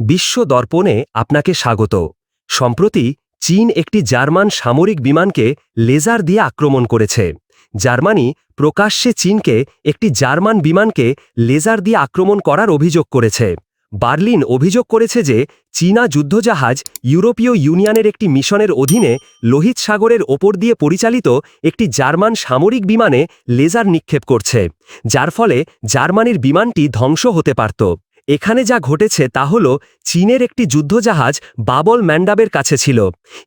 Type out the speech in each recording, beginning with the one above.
বিশ্ব দর্পণে আপনাকে স্বাগত। সম্প্রতি চীন একটি জার্মান সামরিক বিমানকে লেজার দিয়ে আক্রমণ করেছে। জার্মানি প্রকাশ্যে চীনকে একটি জার্মান বিমানকে লেজার দিয়ে আক্রমণ করার অভিযোগ করেছে। বার্লিন অভিযোগ করেছে যে চীনা যুদ্ধজাহাজ ইউরোপীয় ইউনিয়নের একটি মিশনের অধীনে লোহিত সাগরের ওপর দিয়ে পরিচালিত একটি জার্মান সামরিক বিমানে লেজার নিক্ষেপ করছে, যার ফলে জার্মানির বিমানটি ধ্বংস হতে পারত। এখানে যা ঘটেছে তা হল চীনের একটি যুদ্ধজাহাজ বাবল ম্যান্ডাবের কাছে ছিল।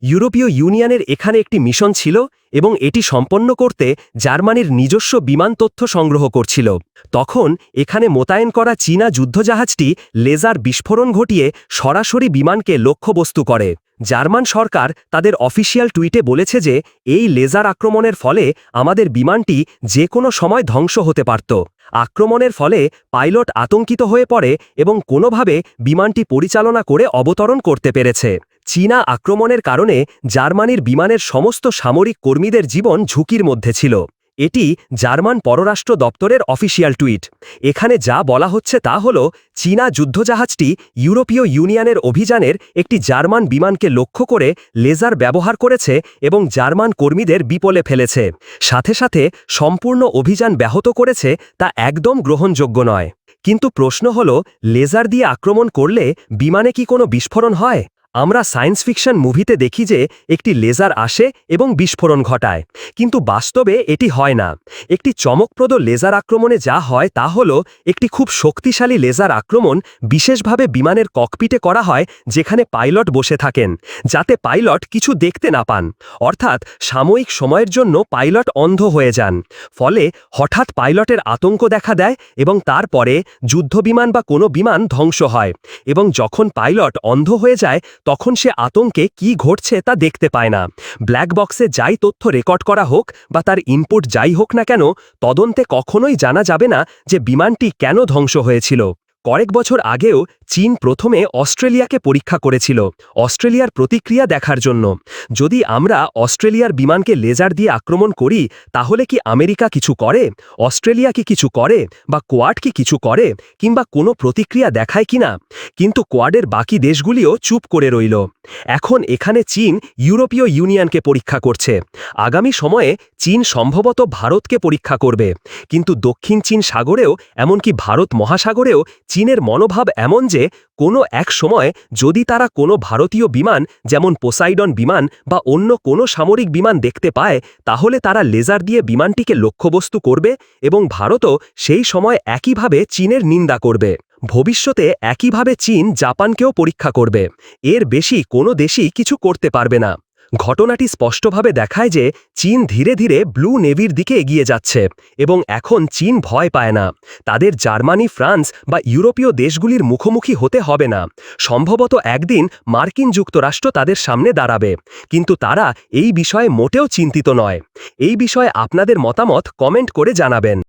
ইউরোপীয় ইউনিয়নের এখানে একটি মিশন ছিল এবং এটি সম্পন্ন করতে জার্মানির নিজস্ব বিমান তথ্য সংগ্রহ করছিল। তখন এখানে মোতায়েন করা চীনা যুদ্ধজাহাজটি লেজার বিস্ফোরণ ঘটিয়ে সরাসরি বিমানকে লক্ষ্যবস্তু করে। জার্মান সরকার তাদের অফিসিয়াল টুইটে বলেছে যে, এই লেজার আক্রমণের ফলে আমাদের বিমানটি যে কোনো সময় ধ্বংস হতে পারত। আক্রমণের ফলে পাইলট আতঙ্কিত হয়ে পড়ে এবং কোনোভাবে বিমানটি পরিচালনা করে অবতরণ করতে পেরেছে। চীনা আক্রমণের কারণে জার্মানির বিমানের সমস্ত সামরিক কর্মীদের জীবন ঝুঁকির মধ্যে ছিল। এটি জার্মান পররাষ্ট্র দপ্তরের অফিসিয়াল টুইট। এখানে যা বলা হচ্ছে তা হল, চীনা যুদ্ধজাহাজটি ইউরোপীয় ইউনিয়নের অভিযানের একটি জার্মান বিমানকে লক্ষ্য করে লেজার ব্যবহার করেছে এবং জার্মান কর্মীদের বিপলে ফেলেছে। সাথে সাথে সম্পূর্ণ অভিযান ব্যাহত করেছে তা একদম গ্রহণযোগ্য নয়। কিন্তু প্রশ্ন হল, লেজার দিয়ে আক্রমণ করলে বিমানে কি কোনো বিস্ফোরণ হয়? আমরা সায়েন্স ফিকশন মুভিতে দেখি যে একটি লেজার আসে এবং বিস্ফোরণ ঘটায়। কিন্তু বাস্তবে এটি হয় না। একটি চমকপ্রদ লেজার আক্রমণে যা হয় তা হল একটি খুব শক্তিশালী লেজার আক্রমণ বিশেষভাবে বিমানের ককপিটে করা হয় যেখানে পাইলট বসে থাকেন, যাতে পাইলট কিছু দেখতে না পান। অর্থাৎ সাময়িক সময়ের জন্য পাইলট অন্ধ হয়ে যান। ফলে হঠাৎ পাইলটের আতঙ্ক দেখা দেয় এবং তারপরে যুদ্ধবিমান বা কোনো বিমান ধ্বংস হয় এবং যখন পাইলট অন্ধ হয়ে যায় তখন সে আতঙ্কে কি ঘটছে তা দেখতে পায় না। ব্ল্যাক বক্সে যাই তথ্য রেকর্ড করা হোক বা তার ইনপুট যাই হোক না কেন, তদন্তে কখনোই জানা যাবে না যে বিমানটি কেন ধ্বংস হয়েছিল। কয়েক বছর আগেও চীন প্রথমে অস্ট্রেলিয়াকে পরীক্ষা করেছিল অস্ট্রেলিয়ার প্রতিক্রিয়া দেখার জন্য। যদি আমরা অস্ট্রেলিয়ার বিমানকে লেজার দিয়ে আক্রমণ করি, তাহলে কি আমেরিকা কিছু করে? অস্ট্রেলিয়া কি কিছু করে? বা কোয়াড কি কিছু করে? কিংবা কোনো প্রতিক্রিয়া দেখায় কিনা? কিন্তু কোয়াডের বাকি দেশগুলিও চুপ করে রইল। এখন এখানে চীন ইউরোপীয় ইউনিয়নকে পরীক্ষা করছে। আগামী সময়ে চীন সম্ভবত ভারতকে পরীক্ষা করবে। কিন্তু দক্ষিণ চীন সাগরেও, এমনকি ভারত মহাসাগরেও চীনের মনোভাব এমন যে, কোনো এক সময় যদি তারা কোনো ভারতীয় বিমান, যেমন পোসাইডন বিমান বা অন্য কোনো সামরিক বিমান দেখতে পায়, তাহলে তারা লেজার দিয়ে বিমানটিকে লক্ষ্যবস্তু করবে এবং ভারতও সেই সময় একইভাবে চীনের নিন্দা করবে। ভবিষ্যতে একইভাবে চীন জাপানকেও পরীক্ষা করবে। এর বেশি কোনো দেশই কিছু করতে পারবে না। ঘটনাটি স্পষ্টভাবে দেখায় যে চীন ধীরে ধীরে ব্লু নেভির দিকে এগিয়ে যাচ্ছে এবং এখন চীন ভয় পায় না। তাদের জার্মানি, ফ্রান্স বা ইউরোপীয় দেশগুলির মুখোমুখি হতে হবে না। সম্ভবত একদিন মার্কিন যুক্তরাষ্ট্র তাদের সামনে দাঁড়াবে। কিন্তু তারা এই বিষয়ে মোটেও চিন্তিত নয়। এই বিষয়ে আপনাদের মতামত কমেন্ট করে জানাবেন।